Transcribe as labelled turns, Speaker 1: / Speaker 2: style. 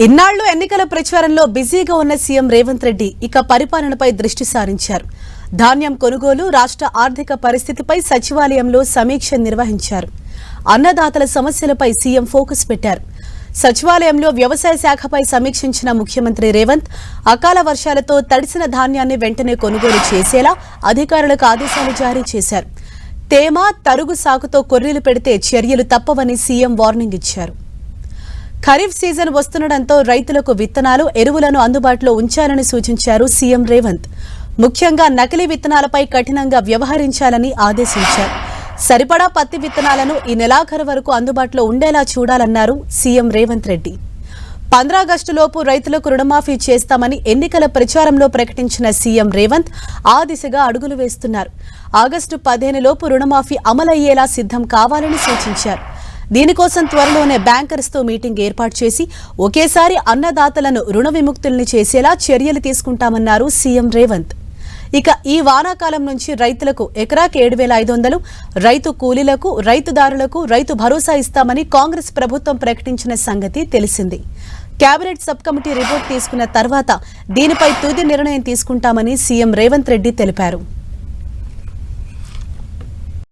Speaker 1: ఇన్నాళ్ళు ఎన్నికల ప్రచారంలో బిజీగా ఉన్న సీఎం రేవంత్ రెడ్డి ఇక పరిపాలనపై దృష్టి సారించారు. ధాన్యం కొనుగోలు రాష్ట్ర ఆర్థిక పరిస్థితిపై సచివాలయంలో సమీక్ష నిర్వహించారు. అన్నదాతల సమస్యలపై సీఎం ఫోకస్ పెట్టారు. సచివాలయంలో వ్యవసాయ శాఖపై సమీక్షించిన ముఖ్యమంత్రి రేవంత్ అకాల వర్షాలతో తడిసిన ధాన్యాన్ని వెంటనే కొనుగోలు చేసేలా అధికారులకు ఆదేశాలు జారీ చేశారు. తేమ తరుగు సాగుతో కొర్రీలు పెడితే చర్యలు తప్పవని సీఎం వార్నింగ్ ఇచ్చారు. ఖరీఫ్ సీజన్ వస్తుండటంతో రైతులకు విత్తనాలు ఎరువులను అందుబాటులో ఉంచాలని సూచించారు సీఎం రేవంత్. ముఖ్యంగా నకిలీ విత్తనాలపై కఠినంగా వ్యవహరించాలని ఆదేశించారు. సరిపడా పత్తి విత్తనాలను ఈ నెలాఖరు వరకు అందుబాటులో ఉండేలా చూడాలన్నారు సీఎం రేవంత్ రెడ్డి. పంద్రాగస్టులోపు రైతులకు రుణమాఫీ చేస్తామని ఎన్నికల ప్రచారంలో ప్రకటించిన సీఎం రేవంత్ ఆ దిశగా అడుగులు వేస్తున్నారు. ఆగస్టు పదిహేనులోపు రుణమాఫీ అమలయ్యేలా సిద్ధం కావాలని సూచించారు. దీనికోసం త్వరలోనే బ్యాంకర్స్తో మీటింగ్ ఏర్పాటు చేసి ఒకేసారి అన్నదాతలను రుణ విముక్తుల్ని చేసేలా చర్యలు తీసుకుంటామన్నారు సీఎం రేవంత్. ఇక ఈ వానాకాలం నుంచి రైతులకు ఎకరాకి ఏడు వేల ఐదు వందలు రైతు కూలీలకు రైతుదారులకు రైతు భరోసా ఇస్తామని కాంగ్రెస్ ప్రభుత్వం ప్రకటించిన సంగతి తెలిసింది. కేబినెట్ సబ్ కమిటీ రిపోర్ట్ తీసుకున్న తర్వాత దీనిపై తుది నిర్ణయం తీసుకుంటామని సీఎం రేవంత్ రెడ్డి తెలిపారు.